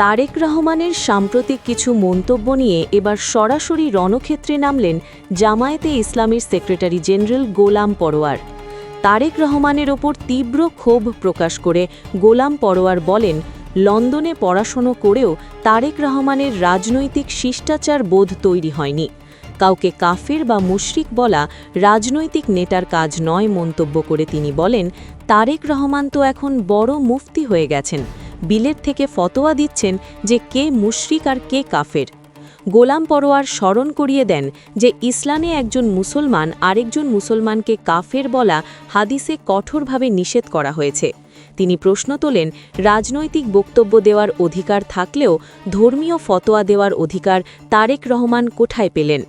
তারেক রহমানের সাম্প্রতিক কিছু মন্তব্য নিয়ে এবার সরাসরি রণক্ষেত্রে নামলেন জামায়াতে ইসলামীর সেক্রেটারি জেনারেল গোলাম পরোয়ার। তারেক রহমানের ওপর তীব্র ক্ষোভ প্রকাশ করে গোলাম পরোয়ার বলেন, লন্ডনে পড়াশোনা করেও তারেক রহমানের রাজনৈতিক শিষ্টাচার বোধ তৈরি হয়নি। কাউকে কাফের বা মুশরিক বলা রাজনৈতিক নেতার কাজ নয় মন্তব্য করে তিনি বলেন, তারেক রহমান তো এখন বড় মুফতি হয়ে গেছেন। বিলের থেকে ফতোয়া দিচ্ছেন যে কে মুশরিক আর কে কাফের। গোলাম পরোয়ার স্মরণ করিয়ে দেন যে ইসলামে একজন মুসলমান আরেকজন মুসলমানকে কাফের বলা হাদিসে কঠোরভাবে নিষেধ করা হয়েছে। তিনি প্রশ্ন তোলেন, রাজনৈতিক বক্তব্য দেওয়ার অধিকার থাকলেও ধর্মীয় ফতোয়া দেওয়ার অধিকার তারেক রহমান কোথায় পেলেন?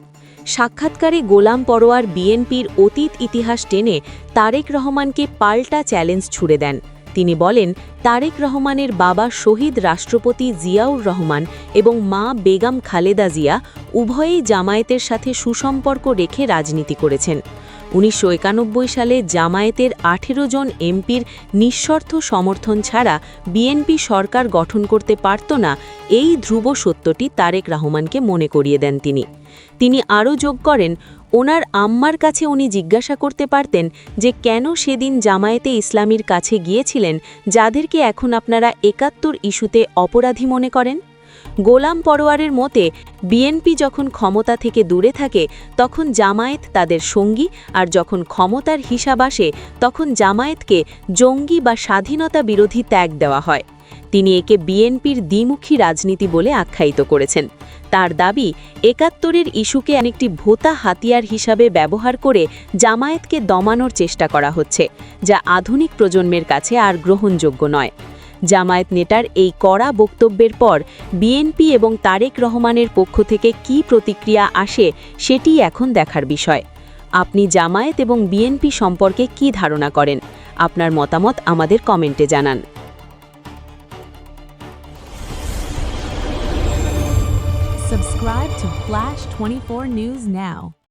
সাক্ষাৎকারে গোলাম পরোয়ার বিএনপির অতীত ইতিহাস টেনে তারেক রহমানকে পাল্টা চ্যালেঞ্জ ছুড়ে দেন। তিনি বলেন, তারেক রহমানের বাবা শহীদ রাষ্ট্রপতি জিয়াউর রহমান এবং মা বেগম খালেদা জিয়া উভয়েই জামায়াতের সাথে সুসম্পর্ক রেখে রাজনীতি করেছেন। উনিশশো একানব্বই সালে জামায়াতের আঠেরো জন এমপির নিঃশর্ত সমর্থন ছাড়া বিএনপি সরকার গঠন করতে পারত না, এই ধ্রুব সত্যটি তারেক রহমানকে মনে করিয়ে দেন তিনি। তিনি আরও যোগ করেন, ওনার আম্মার কাছে উনি জিজ্ঞাসা করতে পারতেন যে কেন সেদিন জামায়াতে ইসলামীর কাছে গিয়েছিলেন, যাদেরকে এখন আপনারা একাত্তর ইস্যুতে অপরাধী মনে করেন? গোলাম পরোয়ারের মতে, বিএনপি যখন ক্ষমতা থেকে দূরে থাকে, তখন জামায়াত তাদের সঙ্গী, আর যখন ক্ষমতার হিসাব আসে, তখন জামায়াতকে জঙ্গি বা স্বাধীনতা বিরোধী ত্যাগ দেওয়া হয়। তিনি একে বিএনপির দ্বিমুখী রাজনীতি বলে আখ্যায়িত করেছেন। তার দাবি, একাত্তরের ইস্যুকে অনেকটি ভোতা হাতিয়ার হিসাবে ব্যবহার করে জামায়াতকে দমানোর চেষ্টা করা হচ্ছে, যা আধুনিক প্রজন্মের কাছে আর গ্রহণযোগ্য নয়। জামায়াত নেতার এই কড়া বক্তব্যের পর বিএনপি এবং তারেক রহমানের পক্ষ থেকে কী প্রতিক্রিয়া আসে সেটি এখন দেখার বিষয়। আপনি জামায়াত এবং বিএনপি সম্পর্কে কি ধারণা করেন? আপনার মতামত আমাদের কমেন্টে জানান। Subscribe to Flash 24 News now.